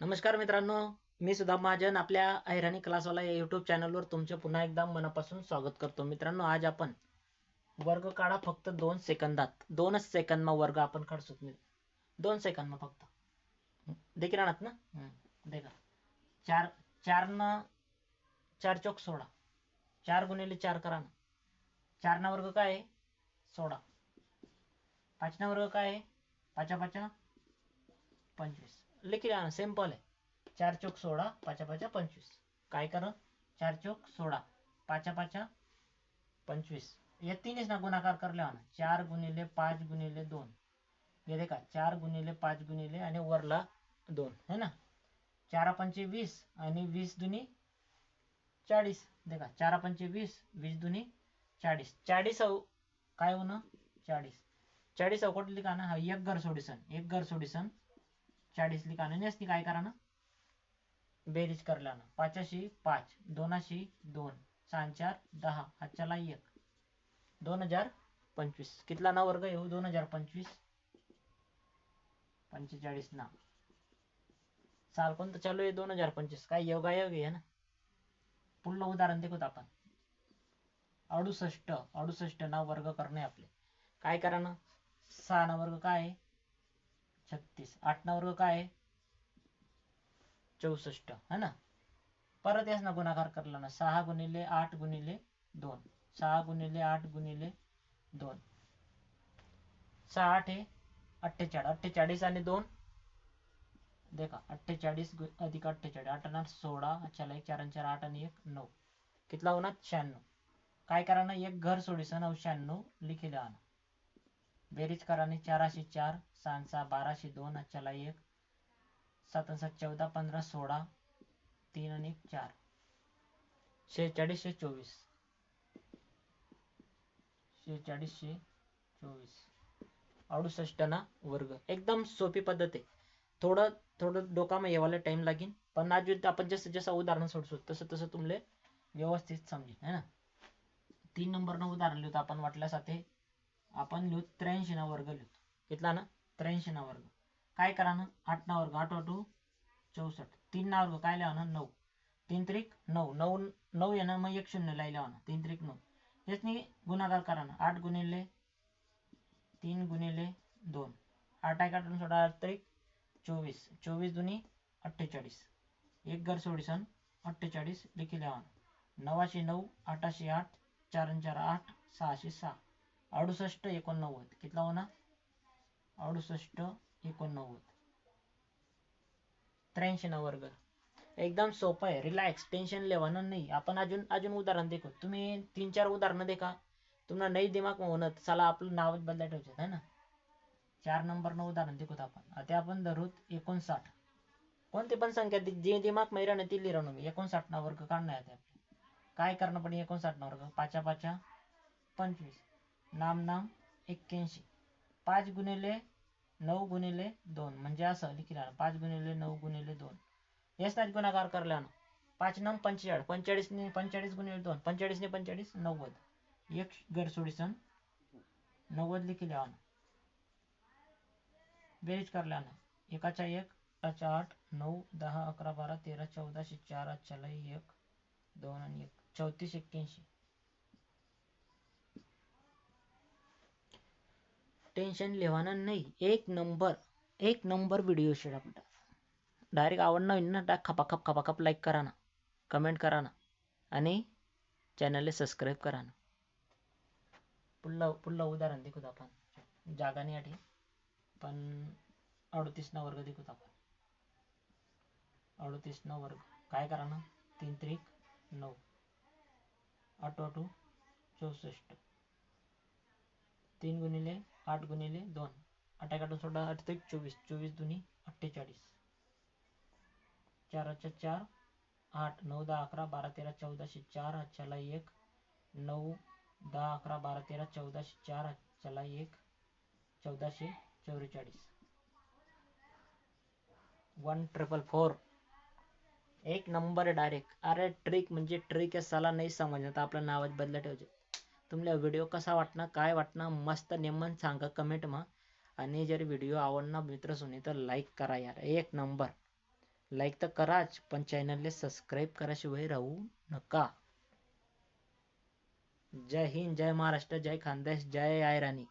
नमस्कार मित्रांनो मी सुद्धा महाजन आपल्या अहिराणी क्लासवाला या युट्यूब चॅनलवर तुमचे पुन्हा एकदा मनापासून स्वागत करतो. मित्रांनो आज आपण वर्ग काढा फक्त दोन सेकंदात. दोनच सेकंद मग वर्ग आपण काढतो. दोन सेकंद मग फक्त. देखील राहणार ना? देखा. चार चार न चार चौक सोळा चार गुणिले चार करा ना. चार ना वर्ग काय? आहे सोळा पाच ना वर्ग काय? आहे पाचा पाचा पंचवीस. लिखी ना सिंपल आहे. चार चौक सोळा पाचा पाचा पंचवीस. काय करा चार चौक सोळा पाचा पाचा पंचवीस. या तीनच ना गुणाकार करले ना चार गुणिले पाच गुणिले दोन. हे देखा चार गुणिले पाच गुणिले आणि वरला दोन. है ना? चारा पंचे वीस आणि वीस दुनी चाळीस. देखा चारा पंचे वीस वीस दुनी चाळीस. चाळीस अव काय होणं? चाळीस. चाळीस अवकोट लिखा ना हा एक घर सोडिसन. एक घर सोडिसन. चाळीस लिखा ना काय करा ना. बेरीज करला ना. पाचाशी पाच दोनाशी दोन सहा चार दहा हातच्याला एक. दोन हजार पंचवीस. कितला ना वर्ग येऊ हो? दोन हजार पंचवीस. पंचेचाळीस ना. साल कोणतं चालू आहे? दोन हजार पंचवीस. काय योगायोग आहे ना? पुढलं उदाहरण देखोत आपण. अडुसष्ट. अडुसष्ट ना वर्ग करणे आपले. काय करा ना? सहा ना वर्ग काय आहे? छत्तीस. आठ ना वर्ग काय आहे? चौसष्ट. है ना? परत यास ना गुणाकार करला ना. सहा गुणिले आठ गुणिले दोन. सहा गुणिले आठ गुणिले दोन. सहा आठ हे अठ्ठेचाळीस. अठ्ठेचाळीस आणि दोन? देखा अठ्ठेचाळीस अधिक अठ्ठेचाळीस. आठ आणि सोळा. अच्छा एक चार चार आठ आणि एक नऊ. कितला होणार? शहाण्णव. काय करा ना एक घर सोडीसन. नऊ शहाण्णव लिखिले आणा बेरीज आणि चाराशे चार सहा बाराशे दोन अच्छाला एक सात चौदा पंधरा सोळा तीन आणि चार. शेहेचाळीसशे चोवीस शेहेचाळीसशे चोवीस अडुसष्ट ना वर्ग. एकदम सोपी पद्धत आहे. थोडं थोडं डोकामा येवायला टाइम लागेल पण आज आपण जसं जसं उदाहरण सोडतो तसं तसं तुमले व्यवस्थित समजेल है ना? तीन नंबरनं उदाहरण लिहितो आपण वाटल्यास ते आपण लिहू त्र्याऐंशी ना वर्ग लिहू. कितला ना? त्र्याऐंशी ना वर्ग. काय करा ना? आठ ना वर्ग आठ टू चौसष्ट. तीन ना वर्ग काय लिहा ना? नऊ. तीन त्रिक नऊ. नऊ नऊ येणं ना मग एक शून्य लाई लिहा ना? तीन त्रिक नऊ. हेच नाही गुणाकार करा ना. आठ गुणिले तीन गुणिले दोन. आठ आहे काढून सोडा आठ त्रिक चोवीस. चोवीस दुनी अठ्ठेचाळीस. एक घर सोडीसन अठ्ठेचाळीस लिखी लिहा नवाशे नऊ आठाशे आठ चार चार आठ सहाशे सहा. अडुसष्ट एकोणनव्वद. कितला होणार? अडुसष्ट एकोणनव्वद. त्र्याऐंशी ना वर्ग. एकदम सोपं आहे. रिलॅक्स टेन्शन लेवानं नाही. आपण अजून अजून उदाहरण देखो. तुम्ही तीन चार उदाहरणं देखा. तुम्हाला नाही दिमाग होणं. चला आपलं नावच बदला ठेवतात है ना? चार नंबरनं उदाहरण देखोत आपण. आता आपण धरूत एकोणसाठ. कोणती पण संख्या जे दिमाग मैराने ती लिहिलं मी एकोणसाठ ना वर्ग काढणार आहे. आपले काय करणं पण एकोणसाठ ना वर्ग. पाचा पाचा पंचवीस. नाम नाम एक्क्याऐंशी. पाच गुणिले नऊ गुणिले दोन. म्हणजे असं लिखिला पाच गुणिले नऊ गुणिले दोन. हेच नाही गुणाकार करल्यानं पाच नम पंचेचाळीस. पंचेचाळीसने पंचेचाळीस गुणिले दोन. पंचेचाळीसने पंचेचाळीस नव्वद. एक घर नव्वद लिखिले ना. बेरीज करल्यानं एकाच्या एकाचा एक आठाचा आठ नऊ दहा अकरा बारा तेरा चौदाशे चार आजच्याला एक दोन आणि एक. चौतीस एक्क्याऐंशी. टेन्शन लेवानं नाही. एक नंबर एक नंबर व्हिडिओ शेड आपण डायरेक्ट आवडणं होईल ना टाक खपाखप खपाखप लाईक करा ना कमेंट करा ना आणि चॅनलला सबस्क्राईब करा ना पुढलं पुढलं उदाहरण देखूत आपण. जागा नाही आठी पण अडतीस ना वर्ग देखूत आपण. अडतीस ना वर्ग. काय करा ना तीन त्रिक नऊ. आठ आठू चौसष्ट. तीन गुणिले आठ गुणिले दोन. आठ एक आठ सोळा आठ चोवीस. चोवीस दुनी अठ्ठेचाळीस. चाराच्या चार आठ नऊ दहा अकरा बारा तेरा चौदाशे चार आजच्याला एक. नऊ दहा अकरा बारा तेरा चौदाशे चार आजच्याला एक. चौदाशे चौवेचाळीस. One triple four. एक नंबर आहे डायरेक्ट. अरे ट्रिक म्हणजे ट्रिक आहे साला नाही समजणार. आपलं नावच बदला ठेवचे तुम्हाला व्हिडिओ कसा वाटना काय वाटना मस्त नेमन सांगा कमेंट कमेंटमा आणि जर व्हिडिओ आवडना मित्रसुने तर लाईक करा यार. एक नंबर लाईक तर कराच पण चॅनलला सबस्क्राईब कराशिवाय राहू नका. जय हिंद जय महाराष्ट्र जय खानदेश जय आयराणी